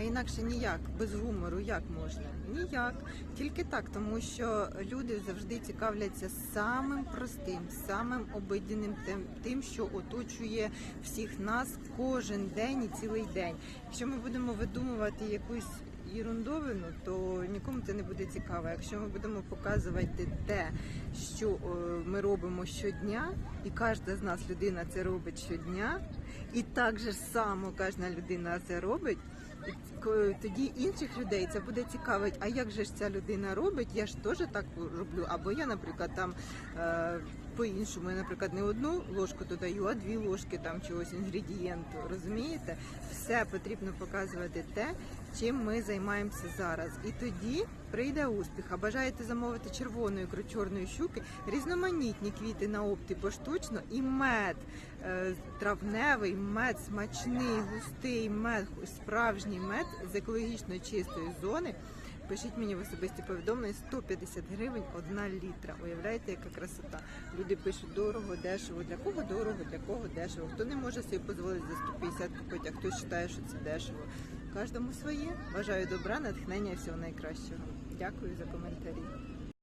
А інакше ніяк, без гумору, як можна? Ніяк. Тільки так, тому що люди завжди цікавляться самим простим, самим обиденним тим, тим, що оточує всіх нас кожен день і цілий день. Якщо ми будемо видумувати якусь ерундовину, то нікому це не буде цікаво. Якщо ми будемо показувати те, що е, ми робимо щодня, і кожна з нас людина це робить щодня, і так же само кожна людина це робить. Тоді інших людей це буде цікавить. А як же ж ця людина робить? Я ж теж так роблю. Або я, наприклад, там е, по-іншому, я, наприклад, не одну ложку додаю, а дві ложки там чогось інгредієнту. Розумієте? Все потрібно показувати те, чим ми займаємося зараз. І тоді прийде успіх. А бажаєте замовити червоної ікру чорної щуки, різноманітні квіти на опті поштучно і мед травневий, мед смачний, густий мед, справжній мед з екологічно чистої зони. Пишіть мені в особисті повідомлення 150 гривень одна літра. Уявляєте, яка красота? Люди пишуть дорого, дешево. Для кого дорого, для кого дешево. Хто не може собі дозволити за 150 купити, а хто вважає, що це дешево. Кожному своє. Бажаю добра, натхнення і всього найкращого. Дякую за коментарі.